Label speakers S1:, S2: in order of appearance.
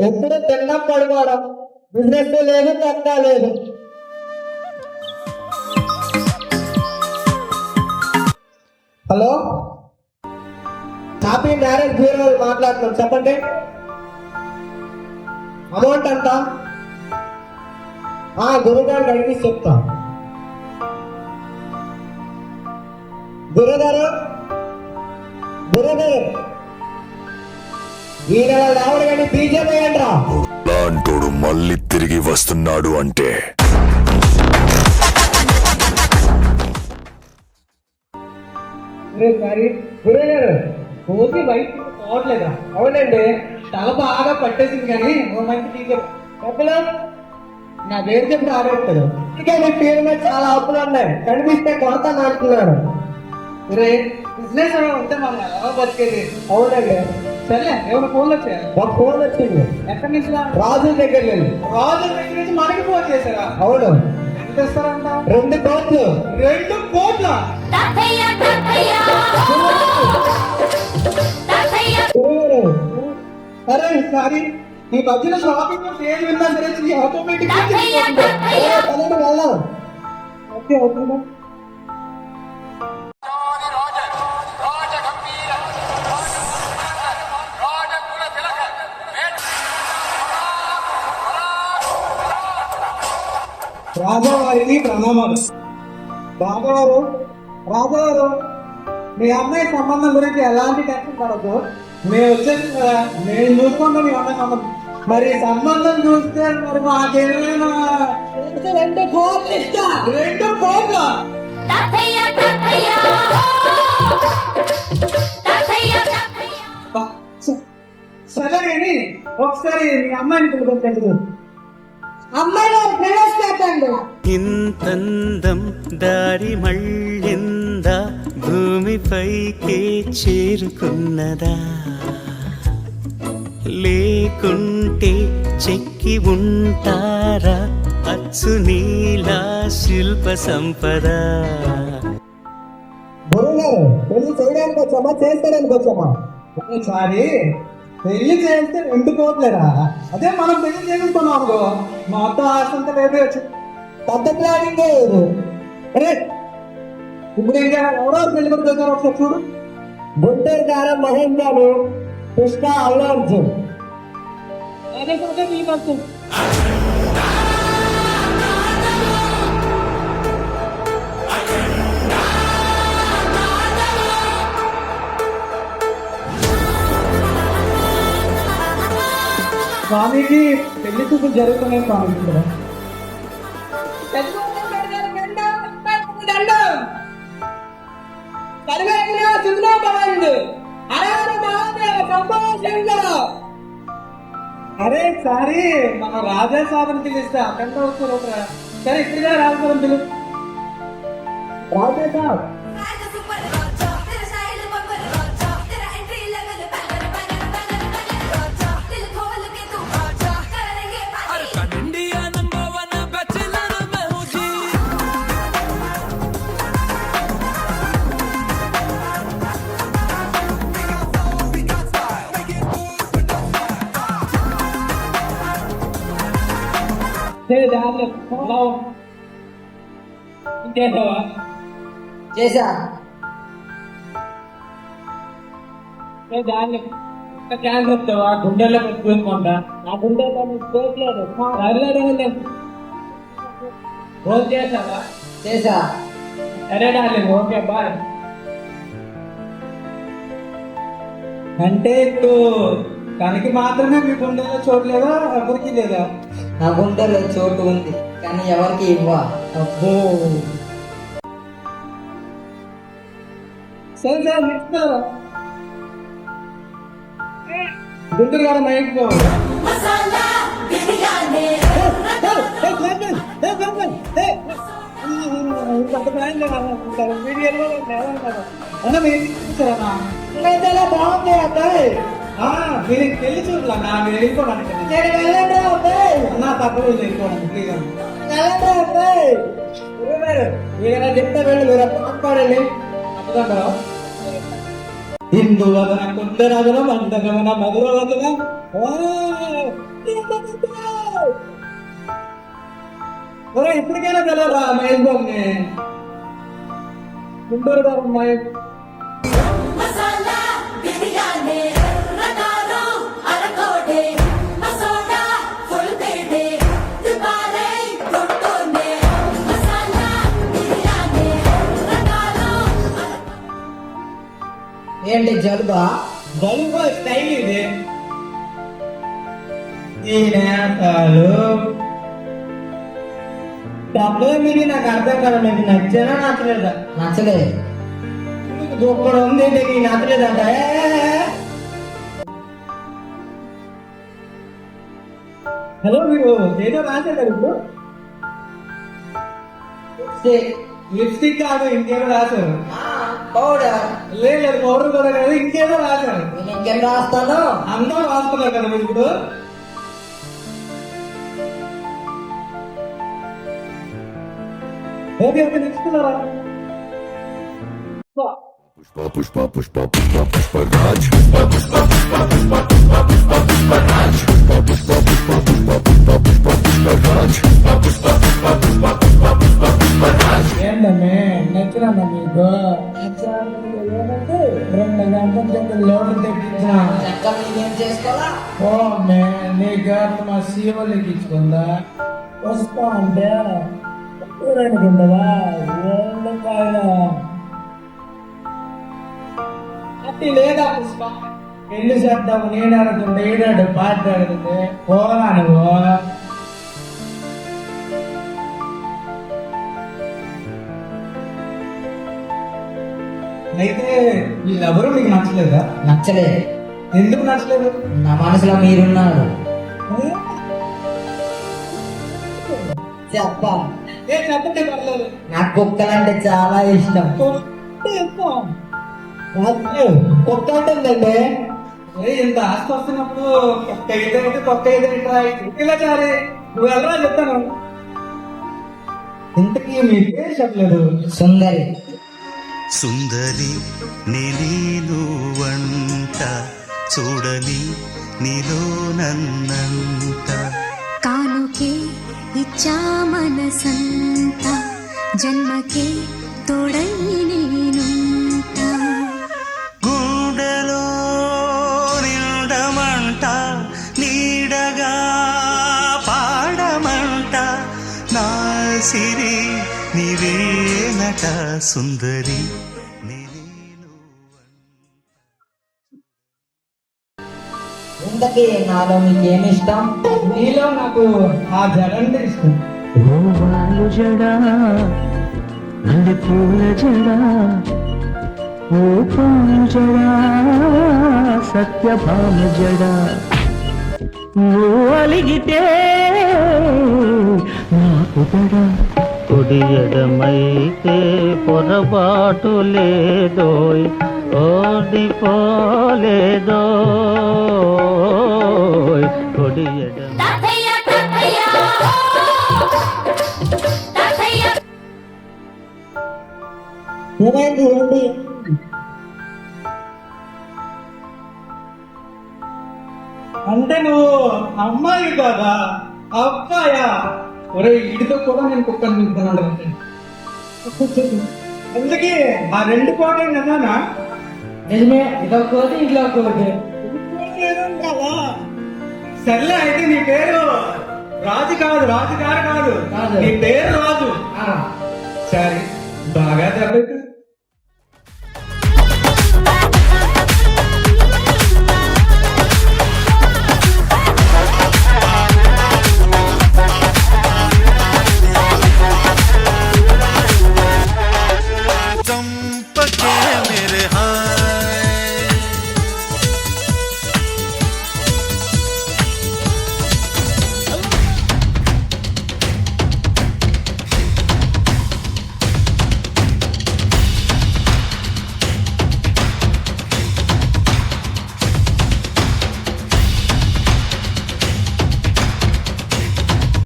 S1: ఎప్పుడు తిన్నాం పడుకోవడం? బిజినెస్ లేదు తక్క లేదు. హలో? హ్యాపీ మ్యారేజ్ బ్యూరో మాట్లాడుతున్నాం చెప్పండి. అమౌంట్ ఎంత? ఆ గురుగారు అడిగి చెప్తా. గురుగారు? గురుగారు ఈ నెల రావడం కానీ బీజేపీ అంటారా?
S2: లాంటోడు మళ్ళీ తిరిగి వస్తున్నాడు అంటే.
S1: పోవట్లేదా? అవునండి తల బాగా పట్టేసింది కానీ ఓ మంచి టీచర్. డబ్బులు నా పేరు చెప్పి ఆడేస్తాడు అందుకే నీ పేరు మీద చాలా అప్పులు ఉన్నాయి. కనిపిస్తే కొడతాను అంటున్నాడు
S3: రే బిజినెస్ ఉంటే మనం ఎలా బతికేది.
S1: అవునండి.
S3: సరే ఎవరు
S1: ఒక ఫోన్ వచ్చింది
S3: ఎక్కడి నుంచి?
S1: రాజు దగ్గర లేదు
S3: రాజు దగ్గర నుంచి మనకి ఫోన్ చేశారా?
S1: అవును.
S3: ఎంత ఇస్తారంట
S1: రెండు కోట్లు.
S3: రెండు కోట్ల? అరే సారీ. ఈ మధ్యన షాపింగ్ సేల్ విన్నా సరే ఆటోమేటిక్ ఓకే. రాజావారికి ప్రణామాలు. రాజావారు రాజావారు మీ అమ్మాయి సంబంధం గురించి ఎలాంటి టెన్షన్ పడద్దు. మేము వచ్చేసి కదా మేము చూసుకుంటాం మీ అమ్మాయి సంబంధం. మరి సంబంధం చూస్తే మరి మాకేమైనా రెండు కోట్లు ఇస్తా. రెండు
S4: తాతయ్య
S3: సరే కానీ ఒకసారి మీ అమ్మాయిని పిలుపుతుంది
S1: అమ్మాయిలో
S5: ఇంతందం దారి మళ్ళింద? భూమిపైకే చేరుకున్నదా? లేకుంటే చెక్కి ఉంటారా? అచ్చు నీలా శిల్ప సంపద.
S1: పెళ్ళి చేయడానికి వచ్చామా చేస్తాడానికి వచ్చామా?
S3: ఒకసారి పెళ్ళి చేస్తే రెండు కోట్లేరా అదే మనం పెళ్ళి చేసుకున్నాం అనుకో మొత్తం ఆస్తంతా లేదే వచ్చి
S1: పెద్ద ప్లానింగ్ లేదు
S3: అరే ఇప్పుడు ఇంకా ఎవరెవరు పెళ్ళి కొడుకు వచ్చారో ఒకసారి చూడు.
S1: గుంటూరు గారు మహేంద్రను కృష్ణ అల్లు అర్జున్.
S3: అదే కొడుకే పెళ్ళి కొడుకు స్వామికి పెళ్ళి చూపులు జరుగుతున్నాయి అరే సారీ మన రాజా సాధన పిలిస్తే అక్కడ వస్తారు సరే ఇప్పుడుగా రాజపురం పిలు.
S1: రాజేశా
S3: ఇంకేంటవా
S1: చేశా
S3: దాన్ని ఒక క్యాన్ గుండెల్లో పెట్టుకుంటా నా గుండెల్లో పోట్లేదు సరేలేదండి ఫోన్ చేసావా
S1: చేసా
S3: సరే డార్లింగ్ ఓకే బాయ్ అంటే ఇప్పుడు తనకి మాత్రమే మీ గుండెల్లో చూడలేదా ఎవరికి లేదా?
S6: నా గుండెలో చోటు ఉంది కానీ ఎవరికి ఇవ్వ?
S3: అబ్బో. సరే సార్ నెక్స్ట్ గుంటూరు గారు మైక్
S4: వీడియోలో
S1: బాగుంది అబ్బాయి?
S3: మీరు పెళ్ళి చూడలా మీరు వెళ్ళిపోవడానికి
S1: నేను వెళ్ళండి అబ్బాయి
S3: నా తప్పదు వెళ్ళిపోవడానికి ప్లీజ్
S1: వెళ్ళండి అబ్బాయి గురుగారు మీరు చెప్తే వెళ్ళి మీరు పాడుకోండి
S3: తప్పదంటారా హిందూ వదన కుందరదన మందగమన మధుర వదన. ఎప్పటికైనా తెలరా మహేష్ బాబుని? గుంటూరు గారు మహేష్.
S6: ఏంటి జలుబా
S3: బలుబా స్టైల్ ఇది. ఈ నేతాలు డబ్బులు మీకు నాకు అర్థం కాదు మీకు నచ్చానా నచ్చలేదా.
S6: నచ్చలే.
S3: ఇప్పుడు ఉంది నీకు నచ్చలేదంట? హలో మీరు ఏదో రాశారు ఇప్పుడు? లిప్స్టిక్. కాదు ఇంకేదో రాశారు.
S6: పౌడర్
S3: లేదు పౌడర్ కూడా కాదు ఇంకేదో రాశారు
S6: నేను ఇంకేం రాస్తాను
S3: అందరూ రాస్తున్నారు కదా మీరు ఇప్పుడు ఓకే ఓకే నెక్స్ట్ రా
S2: పుష్ప పుష్ప పుష్ప పుష్ప పుష్ప రాజ్
S3: ఏంటమ్మే నచ్చినా మీకు రెండు గంటల క్రితం లోన్ తెప్పించా. ఓ మే నీ గారు మా వస్తా అంటే అట్టి లేదా పుష్ప? ఎన్ని చేద్దాము నేడాడుతుంది ఏడాడు పాట ఆడుతుంది పోరా నువ్వు. అయితే వీళ్ళెవరూ నీకు నచ్చలేదా?
S6: నచ్చలే.
S3: ఎందుకు నచ్చలేదు?
S6: నా మనసులో మీరున్నారు. చెప్ప.
S3: ఏ చెప్పండి పర్లేదు.
S6: నాకు కుక్కలంటే చాలా ఇష్టం.
S3: కుక్క ఉంటుందండి ఇంత ఆస్తి వస్తున్నప్పుడు కుక్క అయితే కుక్క ఇట్లా ఇలా చాలి. నువ్వు వెళ్ళరా చెప్తాను. ఇంతకీ మీ పేరు చెప్పలేదు.
S6: సుందరి.
S5: సుందరి నిలీను వంట చూడని నీలో నన్నంత
S7: కానుకే ఇచ్చా మనసంత జన్మకే
S5: నీవేనట సుందరి
S6: ఇంతకీ నాలో మీకేమి ఇష్టం?
S3: నీలో నాకు ఆ ఇష్టం.
S8: జడా మల్లె పూల జడా ఓ పాలు జడా సత్యభామ జడా. నువ్వు అలిగితే నాకు దడ కుడి ఎడమైతే పొరపాటు లేదోయ్ ఓడిపోలేదోయ్ కుడి ఎడమ
S6: ఏమైంది? ఏంటి
S3: అంటే నువ్వు అమ్మాయి కదా? అబ్బాయా? ఒరే ఇడితో కూడా నేను కుక్కను తింటున్నాడు ఎందుకే ఆ రెండు కోట అన్నానా?
S6: నిజమే ఇదొక కోటి ఇట్లా కోటి.
S3: సర్లే అయితే నీ పేరు రాజు కాదు రాజు గారు కాదు.
S6: కాదు.
S3: నీ పేరు రాజు.
S6: ఆ,
S3: సరే బాగా దెబ్బతింది